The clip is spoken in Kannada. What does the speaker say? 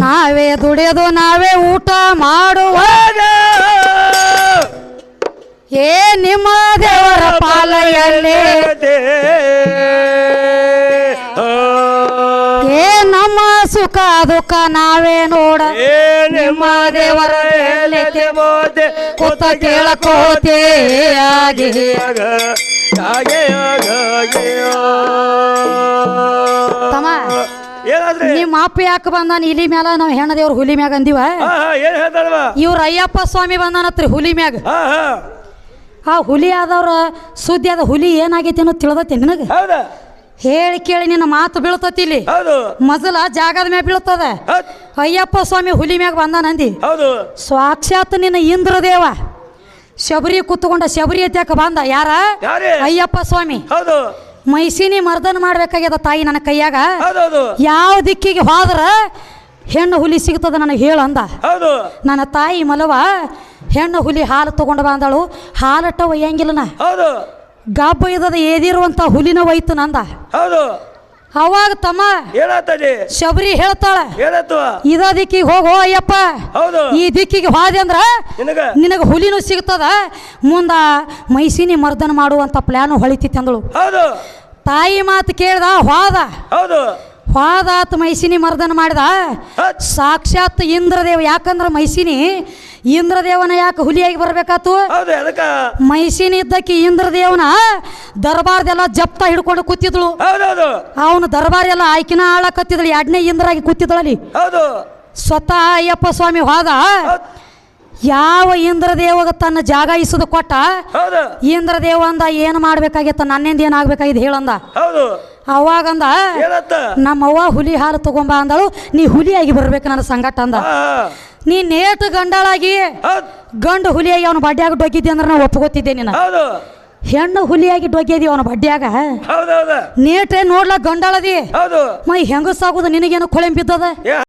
ನಾವೇ ದುಡಿಯೋದು ನಾವೇ ಊಟ ಮಾಡುವಾಗ ಏ ನಿಮ್ಮ ದೇವರ ಪಾಲೆಯಲ್ಲಿ ಏ ನಮ್ಮ ಸುಖ ದುಃಖ ನಾವೇ ನೋಡ. ನಿಮ್ಮ ದೇವರ ಕೂತ ಕೇಳಕೋತೆ ಆಗಿ ಏನಾದ್ರಿ? ನಿಮ್ಮ ಅಪ್ಪ ಯಾಕೆ ಬಂದಾನ? ಇಲಿ ಮ್ಯಾಲ ನಾವು ಹೆಣ್ಣ ದೇವ್ರ ಹುಲಿ ಮ್ಯಾಗ ಅಂದಿವ? ಹಾ ಹಾ ಏನ್ ಹೇಳ್ತಾರವ? ಇವ್ರ ಅಯ್ಯಪ್ಪ ಸ್ವಾಮಿ ಬಂದಾನತ್ರಿ ಹುಲಿ ಮ್ಯಾಗ. ಹಾ ಹಾ. ಆ ಹುಲಿ ಆದವ್ರ ಸುದ್ದಿ ಆದ ಹುಲಿ ಏನಾಗೈತಿ ಅನ್ನೋ ತಿಳಿದತಿ ನಿನಗೆ? ಹೌದಾ. ಹೇಳಿ ಕೇಳಿ ನಿನ್ನ ಮಾತು ಬೀಳ್ತತಿ ಇಲ್ಲಿ. ಹೌದು. ಮೊದಲ ಜಾಗದ ಮ್ಯಾಗ ಬೀಳ್ತದ. ಹೌದ್- ಅಯ್ಯಪ್ಪ ಸ್ವಾಮಿ ಹುಲಿ ಮ್ಯಾಗ ಬಂದಾನಂದಿ ಹೌದು. ಸಾಕ್ಷಾತ್ ನಿನ್ನ ಇಂದ್ರದೇವ. ಶಬರಿ ಕೂತ್ಕೊಂಡ ಶಬರಿ ಎತ್ತಾಕ ಬಂದ. ಯಾರ? ಯಾರೇ? ಅಯ್ಯಪ್ಪ ಸ್ವಾಮಿ. ಹೌದು. ಮೈಸಿನಿ ಮರ್ದನ ಮಾಡ್ಬೇಕಾಗ್ಯದ ತಾಯಿ ನನ್ನ ಕೈಯಾಗ? ಯಾವ ದಿಕ್ಕಿಗೆ ಹೋದ್ರ ಹೆಣ್ಣು ಹುಲಿ ಸಿಗ್ತದ ನನಗೆ ಹೇಳು ಅಂದ. ನನ್ನ ತಾಯಿ ಮಲವ ಹೆಣ್ಣು ಹುಲಿ ಹಾಲು ತಗೊಂಡು ಬಂದಳು. ಹಾಲಟ್ಟ ಒಯ್ಯಂಗಿಲ್ಲ ನಾ ಹೌದು. ಗಬ್ಬ ಇದ್ದದ ಏದಿರುವಂತ ಹುಲಿನ ಒಯ್ತು ನಂದ ಅವಾಗ ತಮ್ಮ ಹೇಳತ್ತಿ ಶಬರಿ ಹೇಳ್ತಾಳ ಹೇಳತ್ತು ಇದ ದಿಕ್ಕಿಗೆ ಹೋಗೋ ಅಯ್ಯಪ್ಪ. ಹೌದು. ಈ ದಿಕ್ಕಿಗೆ ಹೋದೆ ಅಂದ್ರ ನಿನಗ? ನಿನಗೆ ಹುಲಿನೂ ಸಿಗ್ತದ. ಮುಂದ ಮೈಸಿನಿ ಮರ್ದನ ಮಾಡುವಂತ ಪ್ಲಾನು ಹೊಳಿತಿತ್ತು ಅಂದಳು. ಹೌದು. ತಾಯಿ ಮಾತು ಕೇಳ್ದ ಹೋದ. ಹೌದು. ಹೋದಾತ ಮೈಸಿನಿ ಮರ್ದನ ಮಾಡಿದ. ಸಾಕ್ಷಾತ್ ಇಂದ್ರದೇವ ಯಾಕಂದ್ರ ಮೈಸಿನಿ ಇಂದ್ರದೇವನ ಯಾಕೆ ಹುಲಿಯಾಗಿ ಬರ್ಬೇಕಾತು? ಮೈಸಿನಿ ಇದ್ದಕ್ಕೆ ಇಂದ್ರದೇವನ ದರ್ಬಾರ್ದೆಲ್ಲ ಜಪ್ತ ಹಿಡ್ಕೊಂಡು ಕೂತಿದ್ಳು. ಅವನು ದರ್ಬಾರ್ ಎಲ್ಲ ಆಯ್ಕಿನ ಆಳಕತ್ತಿದಳು ಎರಡನೇ ಇಂದ್ರಾಗಿ ಕೂತಿದ್ಳಲ್ಲಿ ಸ್ವತಃ ಅಯ್ಯಪ್ಪ ಸ್ವಾಮಿ ಹೋದ. ಯಾವ ಇಂದ್ರದೇವಗ ತನ್ನ ಜಾಗ ಇಸದು ಕೊಟ್ಟ? ಇಂದ್ರದೇವ ಅಂದ ಏನು ಮಾಡ್ಬೇಕಾಗಿತ್ತ ನನ್ನಿಂದ ಏನಾಗಬೇಕಾಗಿದೆ ಹೇಳಂದ? ಅವಾಗಂದ ನಮ್ಮವ್ವ ಹುಲಿ ಹಾಲು ತಗೊಂಬ ಅಂದಳು ನೀ ಹುಲಿಯಾಗಿ ಬರ್ಬೇಕು ನನ್ನ ಸಂಗಟ ಅಂದ. ನೀ ನೇಟ್ ಗಂಡಾಳಾಗಿ ಗಂಡು ಹುಲಿಯಾಗಿ ಅವನ ಬಡ್ಡ್ಯಾಗ ಡೊಗ್ಗಿದ್ದೆ ಅಂದ್ರೆ ನಾವು ಒಪ್ಕೋತಿದ್ದೆ ನಿನ್ನ. ಹೆಣ್ಣು ಹುಲಿಯಾಗಿ ಡೊಗ್ಗಿದಿ ಅವನ ಬಡ್ಡಿಯಾಗ ನೇಟ್ರೆ ನೋಡ್ಲಾ ಗಂಡಾಳದಿ. ಮೈ ಹೆಂಗಸಾಗುದು ನಿನಗೇನು ಕೊಳೆಂ ಬಿದ್ದದ ಏ